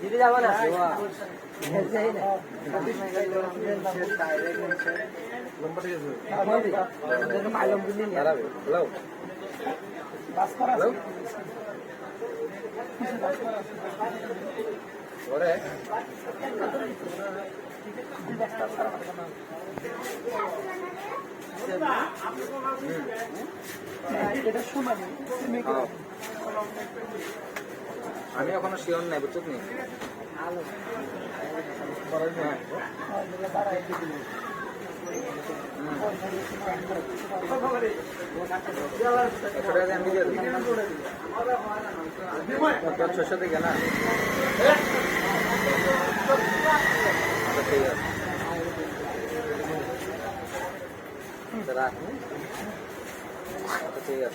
দিদি যাব না হ্যালো হ্যালো ওরে হ্যাঁ। আমি এখনও শিওর নাই বুঝছ নি? ছশো থেকে না আচ্ছা, রাখ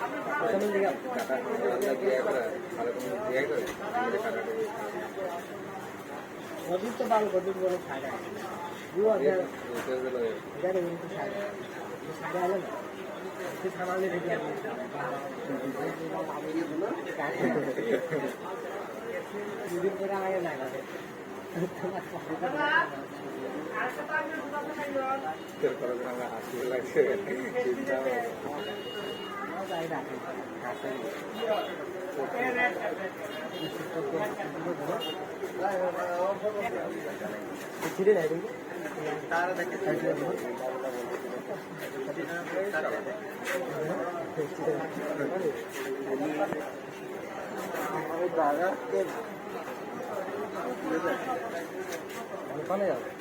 করে বলে তো বাল গদির বড় ছাড়া দু হাজার হাজার কিন্তু ছাড়া ছাড়া হলো না সামালে রেডি আমি দুদিন পরে আমাকে লাগাবে ছিঁড়ে যায় কিন্তু ওখানে যাও ডাবল ডাবল কাপড় মেরে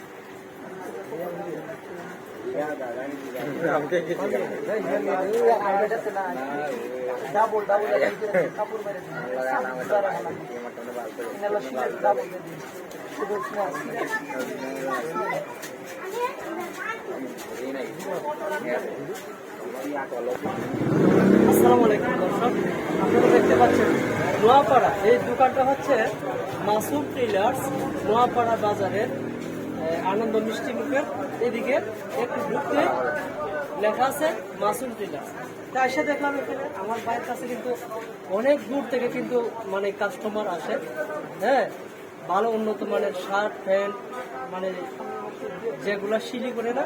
আসসালামু আলাইকুম দর্শক। আপনারা দেখতে পাচ্ছেন নোয়াপাড়া। এই দোকানটা হচ্ছে মাসুম টেইলার্স নোয়াপাড়া বাজারের আনন্দ মিষ্টি মুখের এদিকে একটু ঢুকতে লেখা আছে, মাসুম টেইলার্স তা এসে দেখলাম এখানে আমার ভাইয়ের কাছে কিন্তু অনেক দূর থেকে কিন্তু মানে কাস্টমার আসে। হ্যাঁ ভালো উন্নত মানের শার্ট প্যান্ট মানে যেগুলা সিলি করে না,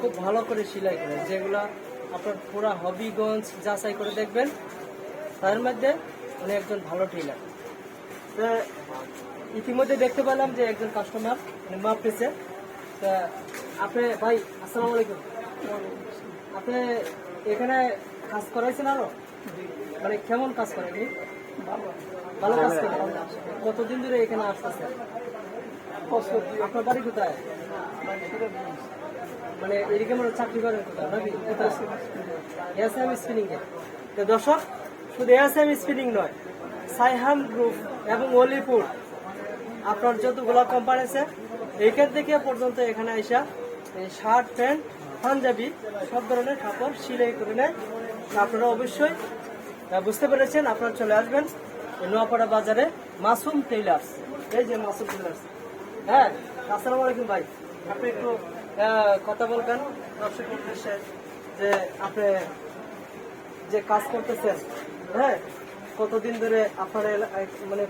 খুব ভালো করে সিলাই করে। যেগুলা আপনার পুরা হবিগঞ্জ যাচাই করে দেখবেন, তার মধ্যে উনি একজন ভালো টেলার ইতিমধ্যে দেখতে পেলাম যে একজন কাস্টমার মানে মাপ পেয়েছে তা আপনি, ভাই, আসসালামু আলাইকুম। আপনি এখানে কাজ করাইছেন আরও? মানে কেমন কাজ করেন ভালো কাজ করেন। কতদিন ধরে এখানে আসতেছে আপনার বাড়ি কোথায়? মানে এদিকে মানে চাকরি করেন কোথায় এসএম স্পিনিং এ। তো দর্শক, শুধু এসএম স্পিনিং নয় সাইহাম গ্রুপ এবং অলিপুর আপনার যতগুলো কোম্পানি আছে এইখান থেকে পর্যন্ত এখানে আইসা এই শার্ট প্যান্ট পাঞ্জাবি, সব ধরনের কাপড় সিলাই করে নেয়। আপনারা অবশ্যই বুঝতে পেরেছেন, আপনারা চলে আসবেন নোয়াপাড়া বাজারে মাসুম টেইলার্স এই যে মাসুম টেইলার্স হ্যাঁ আসসালামু আলাইকুম ভাই। আপনি একটু কথা বলবেন। দর্শক উদ্দেশ্যে যে আপনি যে কাজ করতেছেন হ্যাঁ কতদিন ধরে আপনার মানে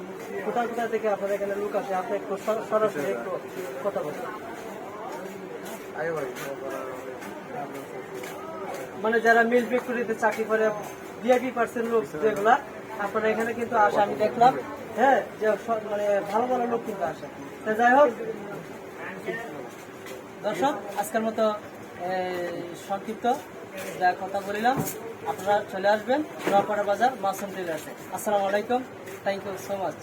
কোথা কোথা থেকে আপনার এখানে লোক আসে? আপনি একটু সরাসরি একটু কথা ভাই মানে যারা মিল ফ্যাক্টরিতে চাকরি করে ভিআইপি পার্সেন্ট লোক যেগুলা, আপনারা এখানে কিন্তু আসে। আমি দেখলাম হ্যাঁ যে মানে ভালো ভালো লোক কিন্তু আসে। যাই হোক, দর্শক, আজকের মতো সংক্ষিপ্ত যা কথা বলিলাম। আপনারা চলে আসবেন নোয়াপাড়া বাজার মাসুম টেলার্সে আসসালামু আলাইকুম। Thank you so much